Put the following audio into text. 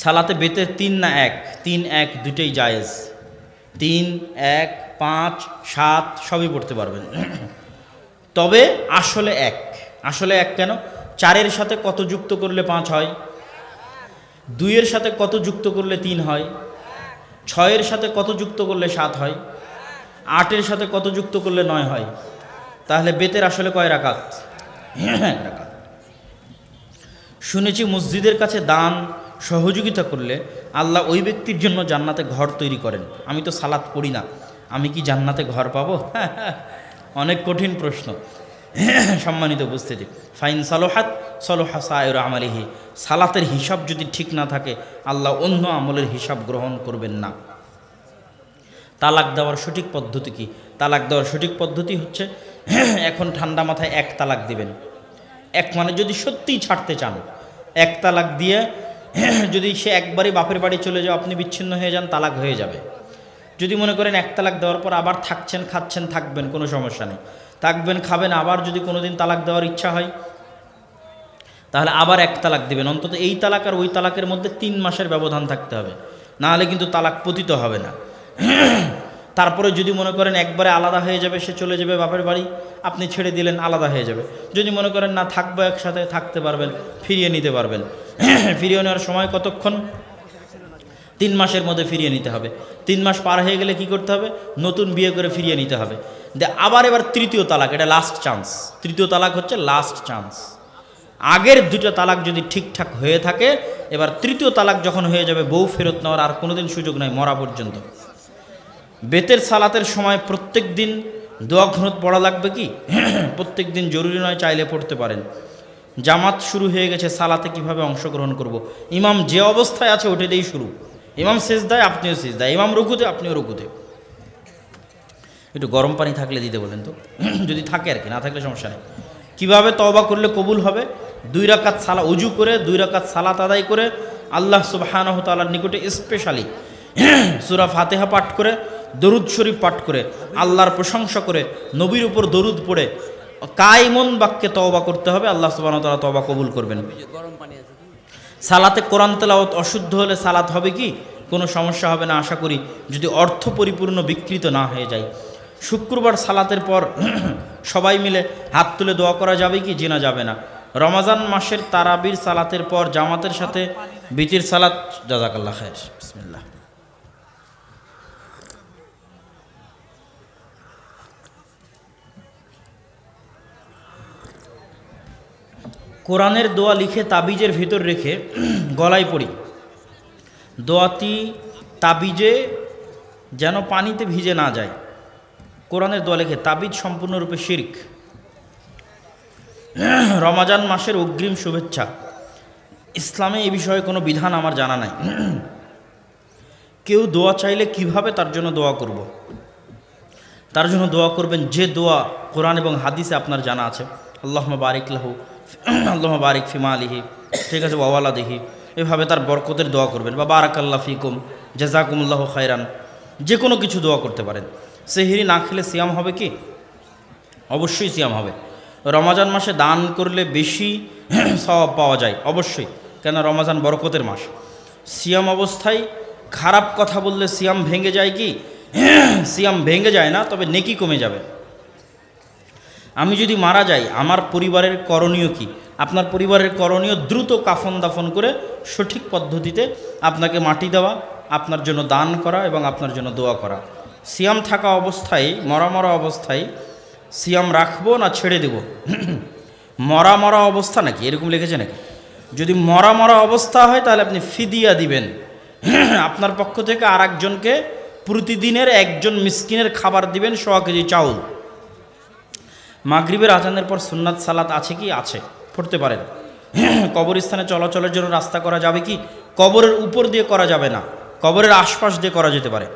সালাতে বেতের তিন না এক, তিন এক দুটোই জায়েজ। তিন, এক, পাঁচ, সাত, সবই পড়তে পারবেন। তবে আসলে এক। আসলে এক কেন? চারের সাথে কত যুক্ত করলে পাঁচ হয়? দুইয়ের সাথে কত যুক্ত করলে তিন হয়? ছয়ের সাথে কত যুক্ত করলে সাত হয়? আটের সাথে কত যুক্ত করলে নয় হয়? তাহলে বেতের আসলে কয় রাকাত। শুনেছি মসজিদের কাছে দান সহযোগিতা করলে আল্লাহ ওই ব্যক্তির জন্য জান্নাতে ঘর তৈরি করেন। আমি তো সালাত পড়ি না। আমি কি জান্নাতে ঘর পাবো? অনেক কঠিন প্রশ্ন। সম্মানিত উপস্থিতি। ফাইন সালোহাত সলোহা সায়র আমালিহি। সালাতের হিসাব যদি ঠিক না থাকে, আল্লাহ অন্য আমলের হিসাব গ্রহণ করবেন না। তালাক দেওয়ার সঠিক পদ্ধতি কি? তালাক দেওয়ার সঠিক পদ্ধতি হচ্ছে এখন ঠান্ডা মাথায় এক তালাক দিবেন। এক মানে যদি সত্যিই ছাড়তে চান, এক তালাক দিয়ে যদি সে একবারই বাপের বাড়ি চলে যাও, আপনি বিচ্ছিন্ন হয়ে যান, তালাক হয়ে যাবে। যদি মনে করেন এক তালাক দেওয়ার পর আবার থাকছেন, খাচ্ছেন, থাকবেন, কোনো সমস্যা নেই। থাকবেন, খাবেন, আবার যদি কোনো দিন তালাক দেওয়ার ইচ্ছা হয়, তাহলে আবার এক তালাক দেবেন। অন্তত এই তালাক আর ওই তালাকের মধ্যে তিন মাসের ব্যবধান থাকতে হবে। না হলে কিন্তু তালাক পতিত হবে না। তারপরে যদি মনে করেন একবারে আলাদা হয়ে যাবে, সে চলে যাবে বাপের বাড়ি, আপনি ছেড়ে দিলেন, আলাদা হয়ে যাবে। যদি মনে করেন না, থাকব একসাথে, থাকতে পারবেন, ফিরিয়ে নিতে পারবেন। ফিরিয়ে নেওয়ার সময় কতক্ষণ? তিন মাসের মধ্যে ফিরিয়ে নিতে হবে। তিন মাস পার হয়ে গেলে কি করতে হবে? নতুন বিয়ে করে ফিরিয়ে নিতে হবে। দে, আবার এবার তৃতীয় তালাক, এটা লাস্ট চান্স তৃতীয় তালাক হচ্ছে লাস্ট চান্স আগের দুটো তালাক যদি ঠিকঠাক হয়ে থাকে, এবার তৃতীয় তালাক যখন হয়ে যাবে, বউ ফেরত নেওয়ার আর কোনোদিন সুযোগ নাই, মরা পর্যন্ত। বেতের সালাতের সময় প্রত্যেক দিন দোয়া ঘনত পড়া লাগবে কি? প্রত্যেক দিন জরুরি নয়, চাইলে পড়তে পারেন। জামাত শুরু হয়ে গেছে, সালাতে কীভাবে অংশগ্রহণ করব। ইমাম যে অবস্থায় আছে ওটা দিয়েই শুরু। ইমাম শেষ দেয় আপনিও শেষ দেয় ইমাম রুকুতে আপনিও রুকুতে। একটু গরম পানি থাকলে দিতে বলেন তো। যদি থাকে আর কি, না থাকলে সমস্যা নেই। কীভাবে তবা করলে কবুল হবে? দুই রাকাত সালা, উজু করে, দুই রাকাত সালাত আদায় করে, আল্লাহ সুবাহানহ নিকটে স্পেশালি সুরা ফাতেহা পাঠ করে দরুদ শরীফ পাঠ করে, আল্লাহর প্রশংসা করে, নবীর উপর দরুদ পড়ে, কায়মন বাক্যে তওবা করতে হবে, আল্লাহ সুবাহ তালা তওবা কবুল করবেন। সালাতে কোরআন তেলাওয়াত অশুদ্ধ হলে সালাত হবে কি? কোনো সমস্যা হবে না, আশা করি। যদি অর্থ পরিপূর্ণ বিকৃত না হয়ে যায়। শুক্রবার সালাতের পর সবাই মিলে হাত তুলে দোয়া করা যাবে কি? জেনা যাবে না। রমাজান মাসের তারাবির সালাতের পর জামাতের সাথে বিতির সালাত। জাজাকাল্লাহ খায়ের বিসমিল্লাহ। কোরআনের দোয়া লিখে তাবিজের ভিতর রেখে গলায় পড়ি। দোয়াটি তাবিজে যেন পানিতে ভিজে না যায়। কোরআনের দোয়া লিখে তাবিজ সম্পূর্ণরূপে শির্ক। রমাজান মাসের অগ্রিম শুভেচ্ছা। ইসলামে এই বিষয়ে কোনো বিধান আমার জানা নাই। কেউ দোয়া চাইলে কীভাবে তার জন্য দোয়া করব। তার জন্য দোয়া করবেন যে দোয়া কোরআন এবং হাদিসে আপনার জানা আছে। আল্লাহ বারিক লাহু আল্লাহ বারিক ফিমা আলিহি ঠিক আছে ওয়াওয়ালা দিহি এভাবে তার বরকতের দোয়া করবেন। বা বারাক আল্লাহ ফিকুম, জেজাকুমুল্লাহ খায়রান। যে কোনো কিছু দোয়া করতে পারেন। সেহিরি না খেলে সিয়াম হবে কি? অবশ্যই সিয়াম হবে। রমাজান মাসে দান করলে বেশি স্বভাব পাওয়া যায়, অবশ্যই। কেন রমাজান বরকতের মাস। সিয়াম অবস্থায় খারাপ কথা বললে সিয়াম ভেঙে যায় কি? সিয়াম ভেঙে যায় না, তবে নেকি কমে যাবে। আমি যদি মারা যাই, আমার পরিবারের করণীয় কি? আপনার পরিবারের করণীয় দ্রুত কাফন দাফন করে সঠিক পদ্ধতিতে আপনাকে মাটি দেওয়া, আপনার জন্য দান করা এবং আপনার জন্য দোয়া করা। সিয়াম থাকা অবস্থায়, মরা মরা অবস্থায় সিয়াম রাখব না ছেড়ে দেব? মরা মরা অবস্থা নাকি? এরকম লিখেছে নাকি? যদি মরা মরা অবস্থা হয়, তাহলে আপনি ফিদিয়া দিবেন। আপনার পক্ষ থেকে আর একজনকে প্রতিদিনের একজন মিসকিনের খাবার দিবেন, সোয়া কেজি চাউল। মাগরিবের আজানের পর সুন্নাত সালাত আছে কি? আছে। পড়তে পারেন। কবরস্থানে চলাচলের জন্য রাস্তা করা যাবে কি? কবরের উপর দিয়ে করা যাবে না। কবরের আশপাশ দিয়ে করা যেতে পারে।